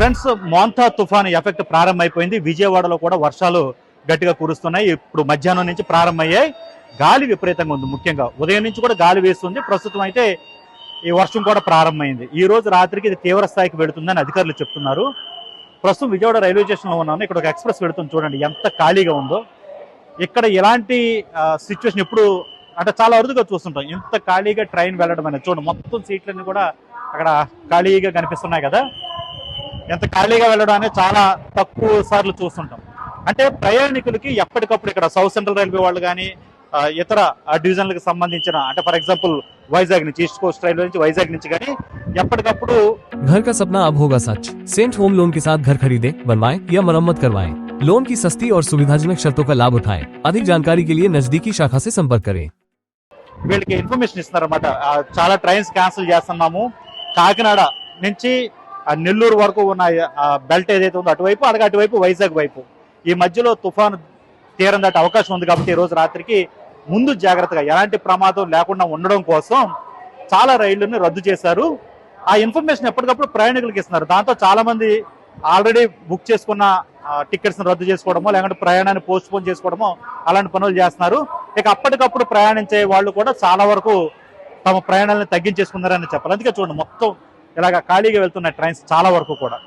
Friends Montha తుఫాన్ effect ప్రారంభమైపోయింది. విజయవాడలో కూడా వర్షాలు గట్టిగా కురుస్తున్నాయి. ఇప్పుడు మధ్యాహ్నం నుంచి ప్రారంభమయ్యాయి. గాలి విపరీతంగా ఉంది ముఖ్యంగా. ఉదయం నుంచి కూడా గాలి వేస్తుంది. ప్రస్తుతం అయితే ఈ వర్షం కూడా ప్రారంభమైంది. ఈ రోజు రాత్రికి ఇది తీవ్ర స్థాయికి వెళుతుందని అధికారులు చెప్తున్నారు. ప్రస్తుతం విజయవాడ రైల్వే స్టేషన్లో ఉన్నాను. ఇక్కడ ఒక ఎక్స్ప్రెస్ వెళుతుంది చూడండి. ఎంత ఖాళీగా ఉందో. ఇక్కడ ఇలాంటి సిచ్యువేషన్ ఎప్పుడు అంటే చాలా అరుదుగా చూస్తుంటాం. ఇంత ఖాళీగా ట్రైన్ వెళ్ళడం అనేది చూడండి. మొత్తం సీట్లన్నీ కూడా అక్కడ ఖాళీగా కనిపిస్తున్నాయి కదా. ఎంత ఖాళీగా వెళ్ళడం అనేది చాలా తక్కువ సార్లు చూస్తుంటాం అంటే ప్రయాణికులకి ఎప్పటికప్పుడు ఇక్కడ సౌత్ సెంట్రల్ రైల్వే వాళ్ళు కానీ ఇతర ఆ, డివిజన్లకు సంబంధించిన అంటే ఫర్ ఎగ్జాంపుల్ వైజాగ్ నుంచి ఈస్ట్ కోస్ట్ రైల్వే నుంచి వైజాగ్ నుంచి కానీ ఎప్పటికప్పుడు घर का सपना अब होगा सच सेंट होम लोन के साथ घर खरीदें बनवाएं या मरम्मत करवाएं लोन की सस्ती और सुविधाजनक शर्तों का लाभ उठाएं अधिक जानकारी के लिए नजदीकी शाखा से संपर्क करें వీళ్ళకి ఇన్ఫర్మేషన్ ఇస్తున్నారన్నమాట ఆ, చాలా ట్రైన్స్ క్యాన్సిల్ చేస్తున్నాము కాకినాడ నుంచి ఆ నెల్లూరు వరకు ఉన్న బెల్ట్ ఏదైతే ఉందో అటువైపు అలాగే అటువైపు వైజాగ్ వైపు. ఈ మధ్యలో తుఫాను తీరం దాటే అవకాశం ఉంది కాబట్టి ఈ రోజు రాత్రికి ముందు జాగ్రత్తగా ఎలాంటి ప్రమాదం లేకుండా ఉండడం కోసం చాలా రైళ్ళను రద్దు చేశారు. ఆ ఇన్ఫర్మేషన్ ఎప్పటికప్పుడు ప్రయాణికులకు ఇస్తున్నారు. దాంతో చాలా మంది ఆల్రెడీ బుక్ చేసుకున్న టికెట్స్ని రద్దు చేసుకోవడమో లేకుంటే ప్రయాణాన్ని పోస్ట్పోన్ చేసుకోవడమో అలాంటి పనులు చేస్తున్నారు. ఇక అప్పటికప్పుడు ప్రయాణించే వాళ్ళు కూడా చాలా వరకు తమ ప్రయాణాలను తగ్గించేసుకున్నారని చెప్పాలి. అందుకే చూడండి మొత్తం ఇలాగ ఖాళీగా వెళ్తున్నాయి ట్రైన్స్ చాలా వరకు కూడా.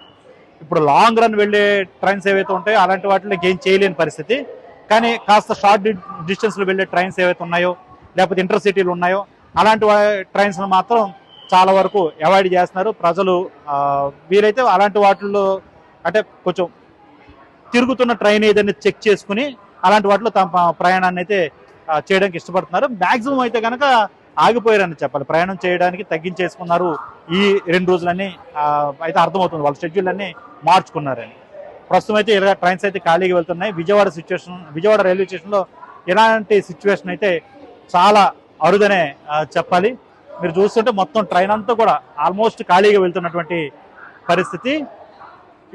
ఇప్పుడు లాంగ్ రన్ వెళ్ళే ట్రైన్స్ ఏవైతే ఉంటాయో అలాంటి వాటిలో ఏం చేయలేని పరిస్థితి. కానీ కాస్త షార్ట్ డిస్టెన్స్లో వెళ్ళే ట్రైన్స్ ఏవైతే ఉన్నాయో లేకపోతే ఇంటర్సిటీలు ఉన్నాయో అలాంటి ట్రైన్స్ను మాత్రం చాలా వరకు అవాయిడ్ చేస్తున్నారు. ప్రజలు వీరైతే వీలైతే అలాంటి వాటిల్లో అంటే కొంచెం తిరుగుతున్న ట్రైన్ ఏదైనా చెక్ చేసుకుని అలాంటి వాటిలో తమ ప్రయాణాన్ని అయితే చేయడానికి ఇష్టపడుతున్నారు. మ్యాక్సిమం అయితే కనుక ఆగిపోయారని చెప్పాలి. ప్రయాణం చేయడానికి తగ్గించేసుకున్నారు ఈ రెండు రోజులన్నీ అయితే అర్థమవుతుంది వాళ్ళ షెడ్యూల్ అన్ని మార్చుకున్నారని. ప్రస్తుతం అయితే ఇలా ట్రైన్స్ అయితే ఖాళీగా వెళ్తున్నాయి. విజయవాడ సిచ్యువేషన్ విజయవాడ రైల్వే స్టేషన్లో ఇలాంటి సిచ్యువేషన్ అయితే చాలా అరుదనే చెప్పాలి. మీరు చూస్తుంటే మొత్తం ట్రైన్ అంతా కూడా ఆల్మోస్ట్ ఖాళీగా వెళ్తున్నటువంటి పరిస్థితి.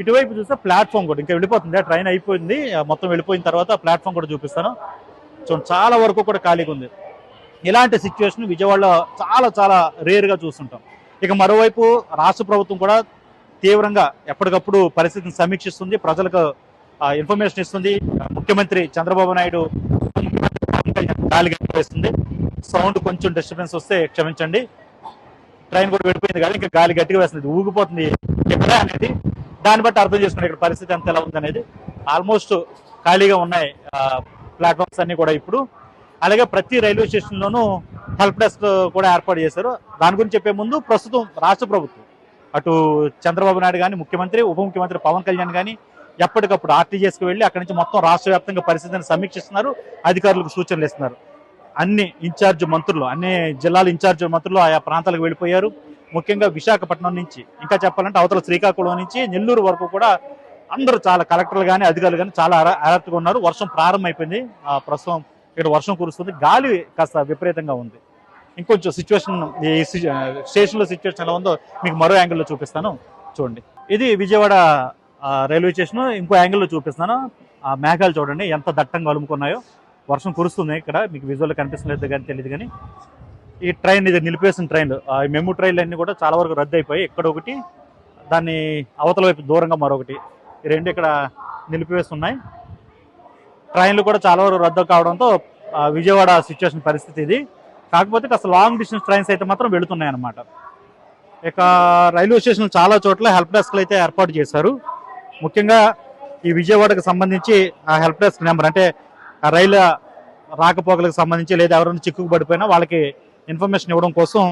ఇటువైపు చూస్తే ప్లాట్ఫామ్ కూడా ఇంకా వెళ్ళిపోతుంది. ట్రైన్ అయిపోయింది. మొత్తం వెళ్ళిపోయిన తర్వాత ప్లాట్ఫామ్ కూడా చూపిస్తాను. చూడండి చాలా వరకు కూడా ఖాళీగా ఉంది. ఇలాంటి సిచ్యువేషన్ విజయవాడలో చాలా చాలా రేర్గా చూస్తుంటాం. ఇక మరోవైపు రాష్ట్ర ప్రభుత్వం కూడా తీవ్రంగా ఎప్పటికప్పుడు పరిస్థితిని సమీక్షిస్తుంది ప్రజలకు ఇన్ఫర్మేషన్ ఇస్తుంది. ముఖ్యమంత్రి చంద్రబాబు నాయుడు గాలి వేస్తుంది సౌండ్ కొంచెం డిస్టర్బెన్స్ వస్తే క్షమించండి. ట్రైన్ కూడా వెళ్ళిపోయింది కానీ ఇంకా గాలి గట్టిగా వేస్తుంది. ఊగిపోతుంది ఎక్కడ అనేది. దాన్ని బట్టి అర్థం చేసుకుని ఇక్కడ పరిస్థితి ఎంత ఎలా ఉందనేది. ఆల్మోస్ట్ ఖాళీగా ఉన్నాయి ప్లాట్ఫామ్స్ అన్ని కూడా ఇప్పుడు. అలాగే ప్రతి రైల్వే స్టేషన్లోనూ హెల్ప్ డెస్క్ కూడా ఏర్పాటు చేశారు. దాని గురించి చెప్పే ముందు ప్రస్తుతం రాష్ట్ర ప్రభుత్వం అటు చంద్రబాబు నాయుడు కానీ ముఖ్యమంత్రి ఉప ముఖ్యమంత్రి పవన్ కళ్యాణ్ కానీ ఎప్పటికప్పుడు ఆర్టీజీఎస్కి వెళ్ళి అక్కడి నుంచి మొత్తం రాష్ట్ర వ్యాప్తంగా పరిస్థితిని సమీక్షిస్తున్నారు అధికారులకు సూచనలు ఇస్తున్నారు. అన్ని ఇన్ఛార్జ్ మంత్రులు అన్ని జిల్లాల ఇన్ఛార్జ్ మంత్రులు ఆయా ప్రాంతాలకు వెళ్ళిపోయారు. ముఖ్యంగా విశాఖపట్నం నుంచి ఇంకా చెప్పాలంటే అవతల శ్రీకాకుళం నుంచి నెల్లూరు వరకు కూడా అందరూ చాలా కలెక్టర్లు కానీ అధికారులు కానీ చాలా అలర్ట్గా ఉన్నారు. వర్షం ప్రారంభమైపోయింది. ఆ, ప్రస్తుతం ఇక్కడ వర్షం కురుస్తుంది. గాలి కాస్త విపరీతంగా ఉంది. ఇంకొంచెం సిచ్యువేషన్ ఈ స్టేషన్లో సిచ్యువేషన్ ఎలా ఉందో మీకు మరో యాంగిల్లో చూపిస్తాను. చూడండి. ఇది విజయవాడ రైల్వే స్టేషన్ ఇంకో యాంగిల్లో చూపిస్తాను. ఆ మేఘాలు చూడండి. ఎంత దట్టంగా అలుముకున్నాయో. వర్షం కురుస్తుంది ఇక్కడ. మీకు విజువల్ కనిపిస్తలేదు కానీ తెలియదు కానీ. ఈ ట్రైన్ ఇది నిలిపేసిన ట్రైన్ ఈ మెము ట్రైన్లు అన్నీ కూడా చాలా వరకు రద్దు అయిపోయి ఇక్కడ ఒకటి దాన్ని అవతల వైపు దూరంగా మరొకటి. ఈ రెండు ఇక్కడ నిలిపివేసి ఉన్నాయి. ట్రైన్లు కూడా చాలా వరకు రద్దు కావడంతో విజయవాడ సిచ్యువేషన్ పరిస్థితి ఇది. కాకపోతే కాస్త లాంగ్ డిస్టెన్స్ ట్రైన్స్ అయితే మాత్రం వెళుతున్నాయి అన్నమాట ఇక రైల్వే స్టేషన్ చాలా చోట్ల హెల్ప్ డెస్క్లు అయితే ఏర్పాటు చేశారు. ముఖ్యంగా ఈ విజయవాడకు సంబంధించి ఆ హెల్ప్ డెస్క్ నెంబర్ అంటే ఆ రైలు రాకపోకలకు సంబంధించి లేదా ఎవరైనా చిక్కుకు పడిపోయినా వాళ్ళకి ఇన్ఫర్మేషన్ ఇవ్వడం కోసం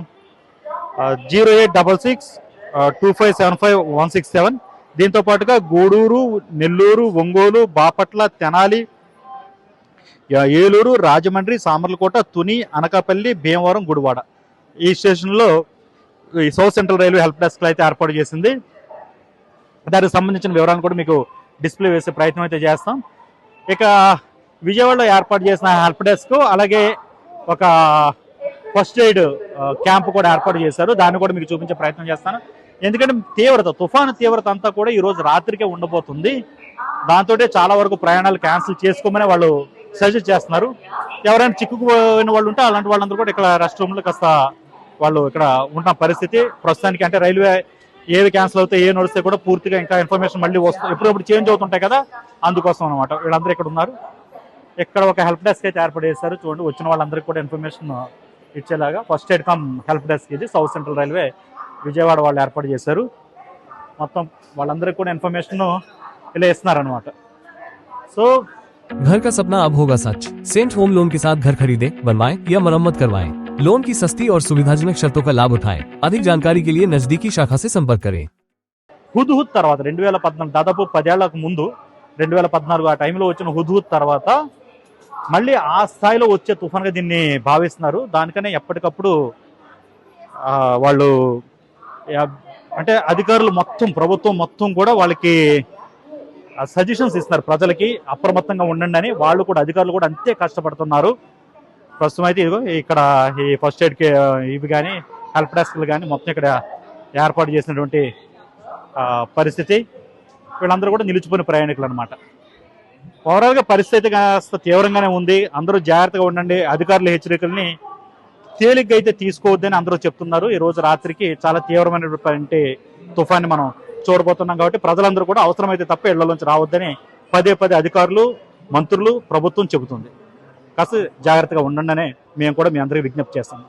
zero eight double six two five seven five one six seven. దీంతో పాటుగా గూడూరు నెల్లూరు ఒంగోలు బాపట్ల తెనాలి ఏలూరు రాజమండ్రి సామర్లకోట తుని అనకాపల్లి భీమవరం గుడివాడ. ఈ స్టేషన్లో ఈ South Central Railway help desk అయితే ఏర్పాటు చేసింది. దానికి సంబంధించిన వివరాలను కూడా మీకు డిస్ప్లే వేసే ప్రయత్నం అయితే చేస్తాం. ఇక విజయవాడలో ఏర్పాటు చేసిన హెల్ప్ డెస్క్ అలాగే ఒక ఫస్ట్ ఎయిడ్ క్యాంప్ కూడా ఏర్పాటు చేశారు. దాన్ని కూడా మీకు చూపించే ప్రయత్నం చేస్తాను. ఎందుకంటే తీవ్రత తుఫాను తీవ్రత అంతా కూడా ఈరోజు రాత్రికే ఉండబోతుంది. దాంతో చాలా వరకు ప్రయాణాలు క్యాన్సిల్ చేసుకోమని వాళ్ళు సజెస్ట్ చేస్తున్నారు. ఎవరైనా చిక్కుకుపోయిన వాళ్ళు ఉంటే అలాంటి వాళ్ళందరూ కూడా ఇక్కడ రెస్ట్ రూమ్లో కాస్త వాళ్ళు ఇక్కడ ఉన్న పరిస్థితి. ప్రస్తుతానికి అంటే రైల్వే ఏవి క్యాన్సిల్ అవుతాయి ఏ నడిస్తే కూడా పూర్తిగా ఇంకా ఇన్ఫర్మేషన్ మళ్ళీ వస్తుంది ఎప్పుడప్పుడు చేంజ్ అవుతుంటాయి కదా అందుకోసం అనమాట వీళ్ళందరూ ఇక్కడ ఉన్నారు. ఇక్కడ ఒక హెల్ప్ డెస్క్ అయితే ఏర్పాటు చేశారు. చూడండి వచ్చిన వాళ్ళందరికీ కూడా information ఇచ్చేలాగా. First aid cum help desk ఇది. సౌత్ సెంట్రల్ రైల్వే విజయవాడ వాళ్ళు ఏర్పాటు చేశారు. మొత్తం వాళ్ళందరికీ కూడా ఇన్ఫర్మేషన్ ఇలా ఇస్తున్నారనమాట సో घर का सपना अब होगा सच सेंट होम लोन के साथ घर खरीदे बनवाएं या मरम्मत करवाएं लोन की सस्ती और सुविधाजनक शर्तों का लाभ उठाएं अधिक जानकारी के लिए नजदीकी शाखा से संपर्क करें హుద్హుద్ తర్వాత రెండు వేల పద్నాలుగు దాదాపు పదేళ్లకు ముందు రెండు వేల పద్నాలుగు ఆ టైంలో వచ్చిన హుద్హుద్ తర్వాత మళ్ళీ ఆ స్థాయిలో వచ్చే తుఫాన్గా దీన్ని భావిస్తున్నారు దానికనే ఎప్పటికప్పుడు ఆ, వాళ్ళు యా- అంటే అధికారులు మొత్తం ప్రభుత్వం మొత్తం కూడా వాళ్ళకి సజెషన్స్ ఇస్తున్నారు ప్రజలకి అప్రమత్తంగా ఉండండి అని. వాళ్ళు కూడా అధికారులు కూడా అంతే కష్టపడుతున్నారు. ప్రస్తుతం అయితే ఇదిగో ఇక్కడ ఈ ఫస్ట్ ఎయిడ్ ఇవి కానీ హెల్ప్ డెస్క్లు కానీ మొత్తం ఇక్కడ ఏర్పాటు చేసినటువంటి పరిస్థితి. వీళ్ళందరూ కూడా నిలిచిపోయిన ప్రయాణికులు అనమాట ఓవరాల్గా పరిస్థితి కాస్త తీవ్రంగానే ఉంది. అందరూ జాగ్రత్తగా ఉండండి. అధికారుల హెచ్చరికల్ని తేలిగ్గా అయితే తీసుకోవద్దని అందరూ చెప్తున్నారు. ఈ రోజు రాత్రికి చాలా తీవ్రమైనటువంటి తుఫాన్ని మనం చూడబోతున్నాం కాబట్టి ప్రజలందరూ కూడా అవసరమైతే తప్ప ఇళ్ళలోంచి రావద్దని పదే పదే అధికారులు మంత్రులు ప్రభుత్వం చెబుతుంది. కాస్త జాగ్రత్తగా ఉండండి మేము కూడా మీ అందరికీ విజ్ఞప్తి చేస్తాం.